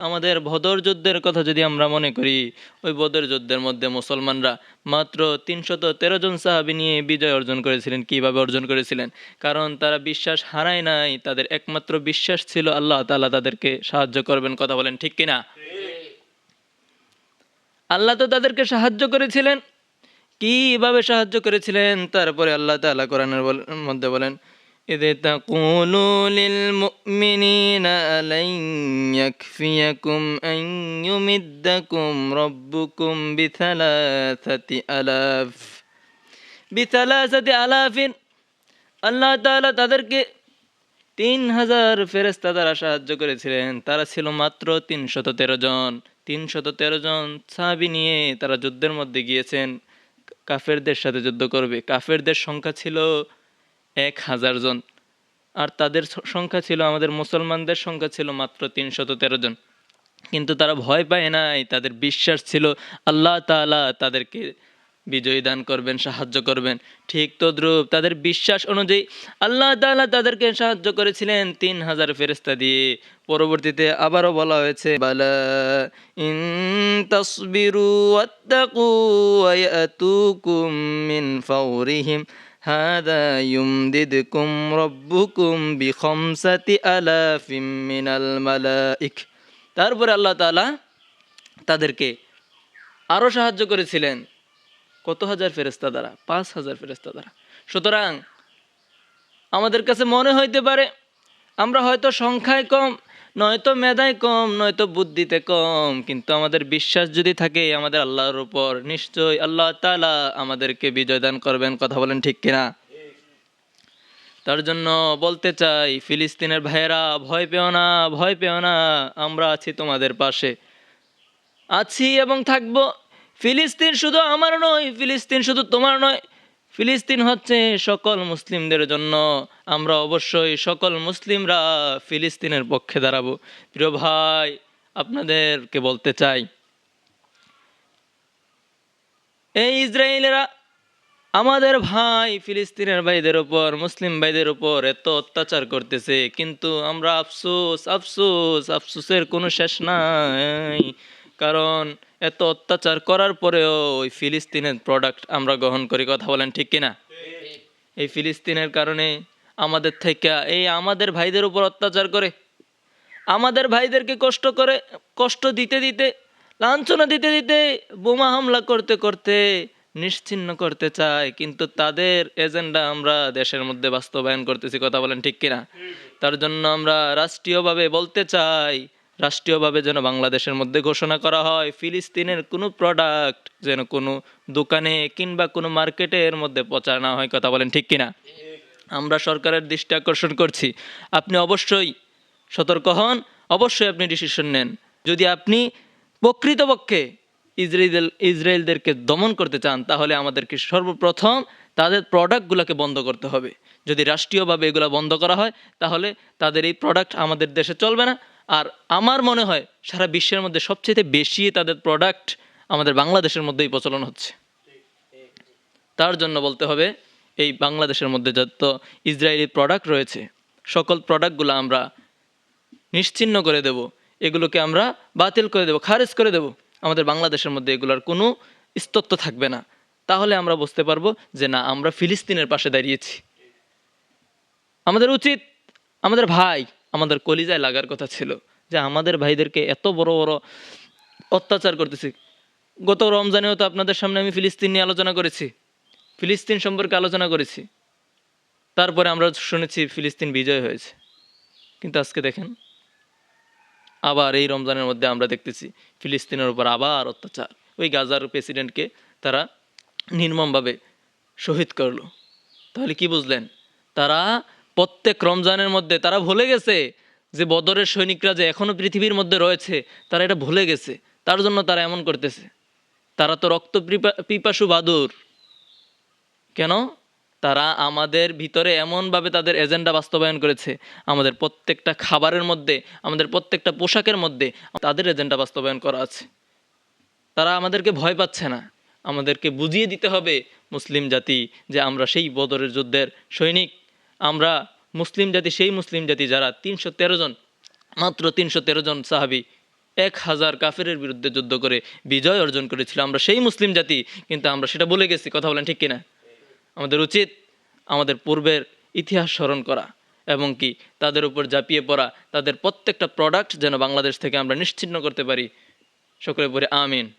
আমাদের বদর যুদ্ধের কথা যদি আমরা মনে করি, ওই বদর যুদ্ধের মধ্যে মুসলমানরা মাত্র তিনশত তেরো জন সাহাবি নিয়ে বিজয় অর্জন করেছিলেন। কীভাবে অর্জন করেছিলেন? কারণ তারা বিশ্বাস হারায় নাই, তাদের একমাত্র বিশ্বাস ছিল আল্লাহ তাআলা তাদেরকে সাহায্য করবেন, কথা বলেন ঠিক কিনা? আল্লাহ তো তাদেরকে সাহায্য করেছিলেন। কীভাবে সাহায্য করেছিলেন? তারপরে আল্লাহ তাআলা কোরআনের মধ্যে বলেন إذ تقولوا للمؤمنين ألن يكفيكم أن يمدكم ربكم بثلاثة آلاف بثلاثة آلاف আল্লাহ তাআলা তাদেরকে তিন হাজার ফেরেস্তা দ্বারা সাহায্য করেছিলেন তারা ছিল মাত্র তিনশত তেরো জন তিনশত তেরো জন সাহাবি নিয়ে তারা যুদ্ধের মধ্যে গিয়েছেন কাফেরদের সাথে যুদ্ধ করবে কাফেরদের সংখ্যা ছিল এক হাজার জন। আর তাদের সংখ্যা ছিল, আমাদের মুসলমানদের সংখ্যা ছিল মাত্র তিনশত তেরো জন। কিন্তু তারা ভয় পায় নাই, তাদের বিশ্বাস ছিল আল্লাহ তাআলা তাদেরকে বিজয়ী দান করবেন, সাহায্য করবেন। ঠিক তদ্রূপ তাদের বিশ্বাস অনুযায়ী আল্লাহ তাআলা তাদেরকে সাহায্য করেছিলেন তিন হাজার ফেরেস্তা দিয়ে। পরবর্তীতে আবারও বলা হয়েছে, বালা হাদা ইউমদিদকুম রব্বুকুম বিখমসাতি আলাফিম মিনাল মালাইক তারপরে আল্লাহ তাআলা তাদেরকে আরও সাহায্য করেছিলেন। কত হাজার ফেরেস্তা দ্বারা? পাঁচ হাজার ফেরেস্তা দ্বারা। সুতরাং আমাদের কাছে মনে হইতে পারে, আমরা হয়তো সংখ্যায় কম নয়তো মেধায় কম, নয়তো বুদ্ধিতে কম, কিন্তু আমাদের বিশ্বাস যদি থাকে আমাদের আল্লাহর উপর, নিশ্চয়ই আল্লাহ তালা আমাদেরকে বিজয় দান করবেন, কথা বলেন ঠিক কিনা? তার জন্য বলতে চাই, ফিলিস্তিনের ভাইয়েরা, ভয় পেও না, ভয় পেও না, আমরা আছি তোমাদের পাশে। আছি এবং থাকব। ফিলিস্তিন শুধু আমার নয়, ফিলিস্তিন শুধু তোমার নয় ফিলিস্তিন হচ্ছে সকল মুসলিমদের জন্য। আমরা অবশ্যই সকল মুসলিমরা ফিলিস্তিনের পক্ষে দাঁড়াবো। প্রিয় ভাই, আপনাদেরকে বলতে চাই, এই ইসরায়েলেরা আমাদের ভাই ফিলিস্তিনের ভাইদের উপর, মুসলিম ভাইদের উপর এত অত্যাচার করতেছে, কিন্তু আমরা আফসোস আফসোস, আফসোসের কোনো শেষ নাই। কারণ এত অত্যাচার করার পরেও ওই ফিলিস্তিনের প্রোডাক্ট আমরা গ্রহণ করি, কথা বলেন ঠিক কিনা? এই ফিলিস্তিনের কারণে আমাদের থেকে, এই আমাদের ভাইদের উপর অত্যাচার করে, আমাদের ভাইদেরকে কষ্ট করে, কষ্ট দিতে দিতে, লাঞ্ছনা দিতে দিতে বোমা হামলা করতে করতে নিশ্চিহ্ন করতে চায়, কিন্তু তাদের এজেন্ডা আমরা দেশের মধ্যে বাস্তবায়ন করতেছি, কথা বলেন ঠিক কিনা? তার জন্য আমরা রাষ্ট্রীয়ভাবে বলতে চাই রাষ্ট্রীয়ভাবে যেন বাংলাদেশের মধ্যে ঘোষণা করা হয়, ফিলিস্তিনের কোনো প্রোডাক্ট যেন কোনো দোকানে কিংবা কোনো মার্কেটের মধ্যে প্রচার না হয়, কথা বলেন ঠিক কিনা? আমরা সরকারের দৃষ্টি আকর্ষণ করছি। আপনি অবশ্যই সতর্ক হন, অবশ্যই আপনি ডিসিশন নেন। যদি আপনি প্রকৃতপক্ষে ইসরায়েল, ইসরায়েলদেরকে দমন করতে চান, তাহলে আমাদেরকে সর্বপ্রথম তাদের প্রোডাক্টগুলোকে বন্ধ করতে হবে। যদি রাষ্ট্রীয়ভাবে এগুলো বন্ধ করা হয়, তাহলে তাদের এই প্রোডাক্ট আমাদের দেশে চলবে না। আর আমার মনে হয় সারা বিশ্বের মধ্যে সবচেয়ে বেশি তাদের প্রোডাক্ট আমাদের বাংলাদেশের মধ্যেই প্রচলন হচ্ছে। তার জন্য বলতে হবে, এই বাংলাদেশের মধ্যে যত ইসরায়েলি প্রোডাক্ট রয়েছে, সকল প্রোডাক্টগুলো আমরা নিশ্চিহ্ন করে দেব, এগুলোকে আমরা বাতিল করে দেব, খারেজ করে দেব। আমাদের বাংলাদেশের মধ্যে এগুলোর কোনো স্তত্ব থাকবে না। তাহলে আমরা বুঝতে পারব যে না, আমরা ফিলিস্তিনের পাশে দাঁড়িয়েছি। আমাদের উচিত, আমাদের ভাই আমাদের কলিজায় লাগার কথা ছিল যে আমাদের ভাইদেরকে এত বড় বড় অত্যাচার করতেছি। গত রমজানেও তো আপনাদের সামনে আমি ফিলিস্তিন নিয়ে আলোচনা করেছি। ফিলিস্তিন সম্পর্কে আলোচনা করেছি। তারপরে আমরা শুনেছি ফিলিস্তিন বিজয় হয়েছে। কিন্তু আজকে দেখেন, আবার এই রমজানের মধ্যে আমরা দেখতেছি ফিলিস্তিনের উপর আবার অত্যাচার। ওই গাজার প্রেসিডেন্টকে তারা নির্মমভাবে শহীদ করল। তাহলে কি বুঝলেন? তারা প্রত্যেক রমজানের মধ্যে তারা ভুলে গেছে যে বদরের সৈনিকরা যে এখনও পৃথিবীর মধ্যে রয়েছে, তারা এটা ভুলে গেছে। তার জন্য তারা এমন করতেছে। তারা তো রক্ত পিপা- পিপাসু বাদুর। কেন? তারা আমাদের ভিতরে এমনভাবে তাদের এজেন্ডা বাস্তবায়ন করেছে। আমাদের প্রত্যেকটা খাবারের মধ্যে, আমাদের প্রত্যেকটা পোশাকের মধ্যে তাদের এজেন্ডা বাস্তবায়ন করা আছে। তারা আমাদেরকে ভয় পাচ্ছে না। আমাদেরকে বুঝিয়ে দিতে হবে মুসলিম জাতি যে আমরা সেই বদরের যুদ্ধের সৈনিক। আমরা মুসলিম জাতি, সেই মুসলিম জাতি যারা তিনশো তেরো জন, মাত্র তিনশো তেরো জন সাহাবি এক হাজার কাফেরের বিরুদ্ধে যুদ্ধ করে বিজয় অর্জন করেছিল। আমরা সেই মুসলিম জাতি, কিন্তু আমরা সেটা বলে গেছি, কথা বলেন ঠিক কিনা? আমাদের উচিত আমাদের পূর্বের ইতিহাস স্মরণ করা এবং কি তাদের উপর ঝাঁপিয়ে পড়া, তাদের প্রত্যেকটা প্রোডাক্ট যেন বাংলাদেশ থেকে আমরা নিশ্চিন্ন করতে পারি। সকলে পরে আমিন।